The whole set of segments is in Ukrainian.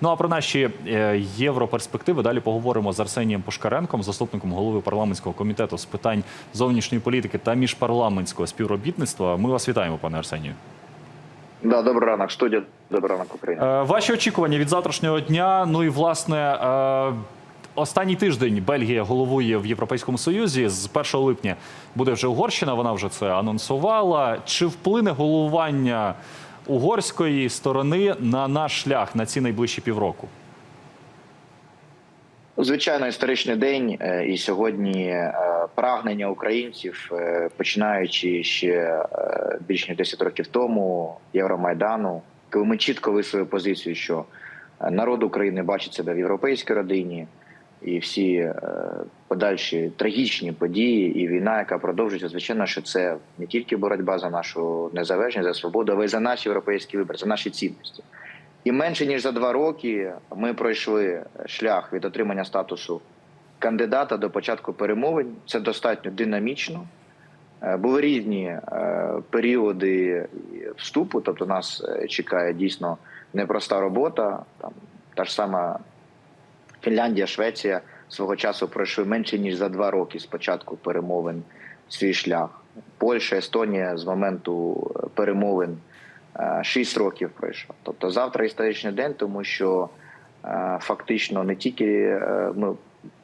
Ну а про наші е, європерспективи далі поговоримо з Арсенієм Пушкаренком, заступником голови парламентського комітету з питань зовнішньої політики та міжпарламентського співробітництва. Ми вас вітаємо, пане Арсенію. Да, добрий ранок, студія. Добрий ранок, Україна. Е, Ваші очікування від завтрашнього дня. Ну і власне. е, Останній тиждень Бельгія головує в Європейському Союзі. З 1 липня буде вже Угорщина. Вона вже це анонсувала. Чи вплине головування угорської сторони на наш шлях на ці найближчі півроку? Звичайно, історичний день, е, і сьогодні е, прагнення українців, е, починаючи ще більш ніж 10 років тому, Євромайдану, коли ми чітко висловили позицію, що народ України бачить себе в європейській родині, і всі е, подальші трагічні події, і війна, яка продовжується, звичайно, що це не тільки боротьба за нашу незалежність, за свободу, але й за наші європейські вибори, за наші цінності. І менше ніж за два роки ми пройшли шлях від отримання статусу кандидата до початку перемовин. Це достатньо динамічно. Е, Були різні е, періоди вступу, тобто нас чекає дійсно непроста робота. Там та ж сама Фінляндія, Швеція свого часу пройшли менше ніж за два роки з початку перемовин свій шлях. Польща, Естонія з моменту е, перемовин е, 6 років пройшла. Тобто завтра історичний день, тому що е, фактично не тільки ми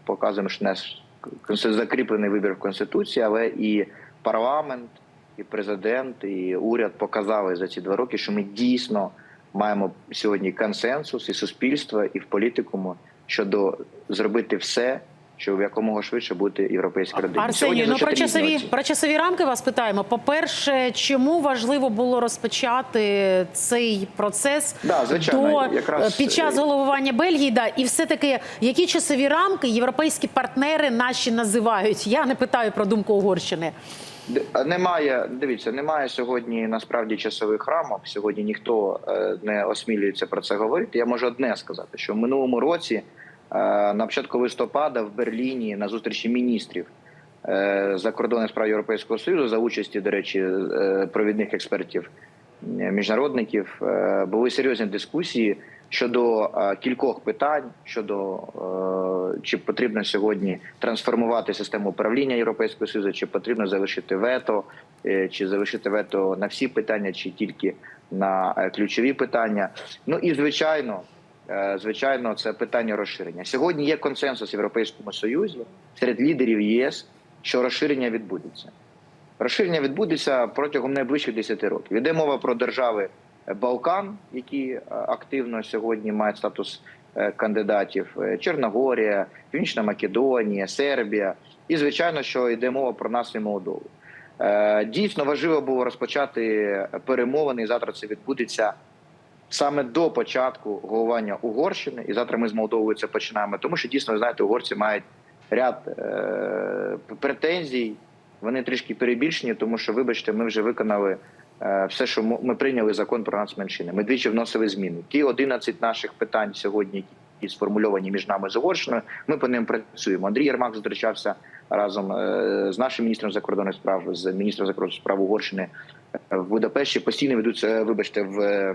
показуємо, що наш закріплений вибір в конституції, але і парламент, і президент, і уряд показали за ці два роки, що ми дійсно маємо сьогодні консенсус і суспільство, і в політикуму щодо зробити все, щоб якомога швидше бути європейською родиною. Арсенію, ну про часові про часові рамки вас питаємо. По-перше, чому важливо було розпочати цей процес Да, звичайно, до якраз, під час е, головування Бельгії? Да, і все таки, які часові рамки європейські партнери наші називають? Я не питаю про думку Угорщини. Немає, дивіться, немає сьогодні насправді часових рамок. Сьогодні ніхто е, не осмілюється про це говорити. Я можу одне сказати, що в минулому році, на початку листопада, в Берліні на зустрічі міністрів е, закордонних справ Європейського Союзу за участі, до речі, е, провідних експертів е, міжнародників, е, були серйозні дискусії щодо е, кількох питань щодо е, чи потрібно сьогодні трансформувати систему управління Європейського Союзу, чи потрібно залишити вето, е, чи залишити вето на всі питання, чи тільки на е, ключові питання. Ну і звичайно, е, звичайно, це питання розширення. Сьогодні є консенсус в Європейському Союзі серед лідерів ЄС, що розширення відбудеться. Розширення відбудеться протягом найближчих 10 років. Йде мова про держави Балкан, які е, активно сьогодні мають статус е, кандидатів: е, Чорногорія, Північна Македонія, Сербія. І звичайно, що йде мова про нас і Молдову. Е, Дійсно важливо було розпочати перемовини. і Завтра це відбудеться саме до початку головування Угорщини. І завтра ми з Молдовою це починаємо. Тому що дійсно, ви знаєте, угорці мають ряд е, претензій. Вони трішки перебільшені, тому що, вибачте, ми вже виконали е, все, що ми прийняли закон про нацменшини. Ми двічі вносили зміни. Ті 11 наших питань сьогодні, які сформульовані між нами з Угорщиною, ми по ним працюємо. Андрій Єрмак зустрічався разом е, з нашим міністром закордонних справ, з міністром закордонних справ Угорщини е, в Будапешті. Постійно ведуться, е, вибачте, в.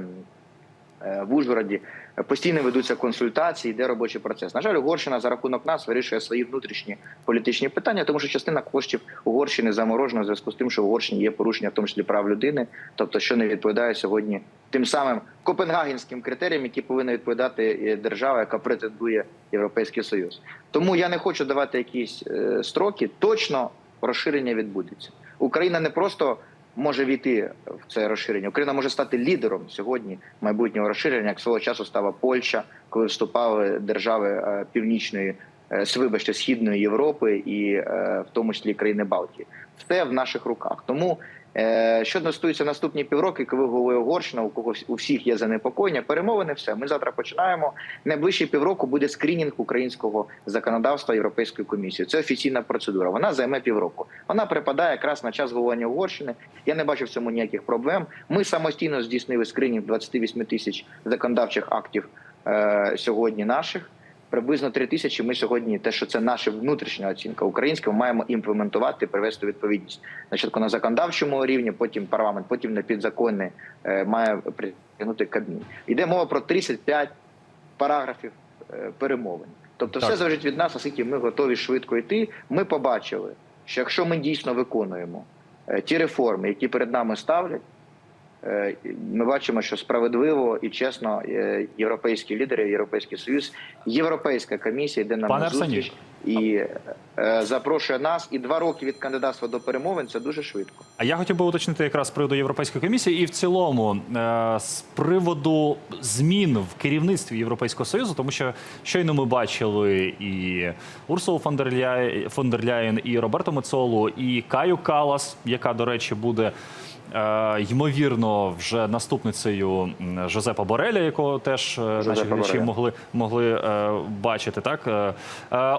Е, е, В Ужгороді постійно ведуться консультації, йде робочий процес. На жаль, Угорщина за рахунок нас вирішує свої внутрішні політичні питання, тому що частина коштів Угорщини заморожена в зв'язку з тим, що в Угорщині є порушення, в тому числі прав людини, тобто що не відповідає сьогодні тим самим копенгагенським критеріям, які повинна відповідати е, держава, яка претендує Європейський Союз. Тому я не хочу давати якісь е, строки. Точно розширення відбудеться. Україна не просто може війти в це розширення. Україна може стати лідером сьогодні майбутнього розширення, як свого часу стала Польща, коли вступали держави е, північної е, вибачте, східної Європи і е, в тому числі країни Балтії. Все в наших руках. Тому що стосується наступні півроки, коли говорить Угорщина, у кого у всіх є занепокоєння, перемовини, все. Ми завтра починаємо. Найближчі півроку буде скринінг українського законодавства Європейською комісією. Це офіційна процедура. Вона займе півроку. Вона припадає якраз на час головування Угорщини. Я не бачу в цьому ніяких проблем. Ми самостійно здійснили скринінг 28 тисяч законодавчих актів е, сьогодні наших. Приблизно 3 тисячі. Ми сьогодні, те, що це наша внутрішня оцінка українська, ми маємо імплементувати, привести відповідність. Спочатку на законодавчому рівні, потім парламент, потім на підзаконне е, має притягнути Кабмін. Йде мова про 35 параграфів е, перемовин. Тобто, Так. все залежить від нас, оскільки ми готові швидко йти. Ми побачили, що якщо ми дійсно виконуємо е, ті реформи, які перед нами ставлять. Е, Ми бачимо, що справедливо і чесно е, європейські лідери, європейський союз, європейська комісія йде на Пане зустріч і е, запрошує нас. І два роки від кандидатства до перемовин це дуже швидко. А я хотів би уточнити якраз з приводу Європейської комісії і в цілому е, з приводу змін в керівництві Європейського союзу, тому що щойно ми бачили і Урсулу фон дер Ляєн, і Роберто Мецолу, і Каю Калас, яка, до речі, буде. Е, Ймовірно, вже наступницею Жозепа Бореля, якого теж е, наші Жозепа глядачі могли могли е, бачити. Так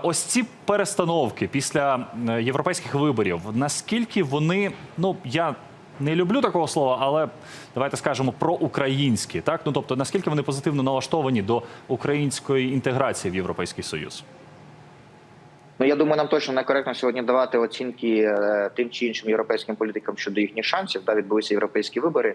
ось ці перестановки після європейських виборів. Наскільки вони, ну я не люблю такого слова, але давайте скажемо про українські, так ну тобто наскільки вони позитивно налаштовані до української інтеграції в Європейський Союз. Ну я думаю, нам точно некоректно сьогодні давати оцінки е, тим чи іншим європейським політикам щодо їхніх шансів. Да, відбулися європейські вибори.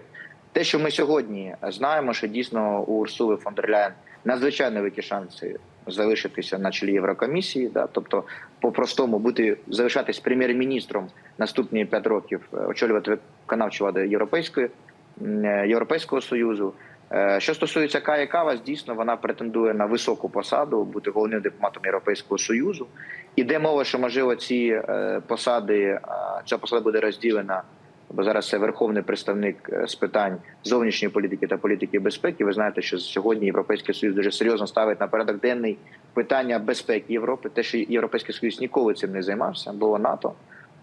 Те, що ми сьогодні знаємо, що дійсно у Урсули фон дер Ляєн надзвичайно великі шанси залишитися на чолі Єврокомісії, да, тобто по-простому бути залишатись прем'єр-міністром наступні п'ять років, е, очолювати виконавчу владу Європейської е, Європейського союзу. Е, Що стосується Каї Кавас, дійсно вона претендує на високу посаду, бути головним дипломатом Європейського союзу. Іде мова, що можливо ці е, посади, е, ця посада буде розділена, бо зараз це верховний представник з питань зовнішньої політики та політики безпеки. Ви знаєте, що сьогодні Європейський Союз дуже серйозно ставить на порядок денний питання безпеки Європи. Те, що Європейський Союз ніколи цим не займався, було НАТО.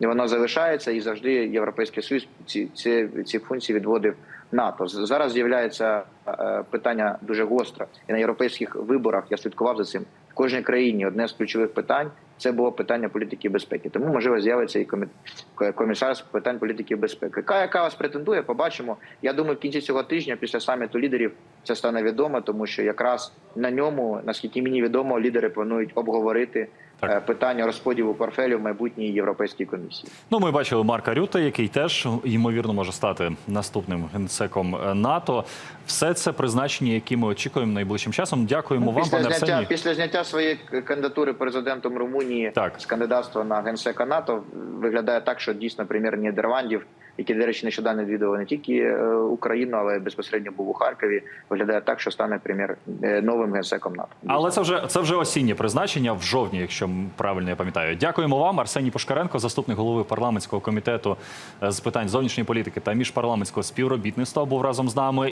І воно залишається, і завжди Європейський Союз ці, ці, ці функції відводив НАТО. Зараз з'являється е, питання дуже гостре. І на європейських виборах я слідкував за цим. В кожній країні одне з ключових питань це було питання політики безпеки. Тому можливо з'явиться і комі- комісар з питань політики безпеки. Яка яка вас претендує? Побачимо. Я думаю, в кінці цього тижня, після саміту лідерів, це стане відомо, тому що якраз на ньому, наскільки мені відомо, лідери планують обговорити Так. е, питання розподілу портфелю в майбутній європейській комісії. Ну, ми бачили Марка Рюта, який теж ймовірно може стати наступним генсеком е, НАТО. Все це призначення, які ми очікуємо найближчим часом. Дякуємо вам, Ну, після пане зняття після зняття своєї кандидатури президентом Румунії Так. з кандидатства на генсека НАТО виглядає так, що дійсно прем'єр Нідерландів, який, до речі, нещодавно відвідував не тільки е, Україну, але безпосередньо був у Харкові. Виглядає так, що стане прем'єр е, новим генсеком НАТО. Але це вже це вже осіннє призначення в жовтні, якщо правильно я пам'ятаю. Дякуємо вам, Арсеній Пушкаренко, заступник голови парламентського комітету е, з питань зовнішньої політики та міжпарламентського співробітництва, був разом з нами.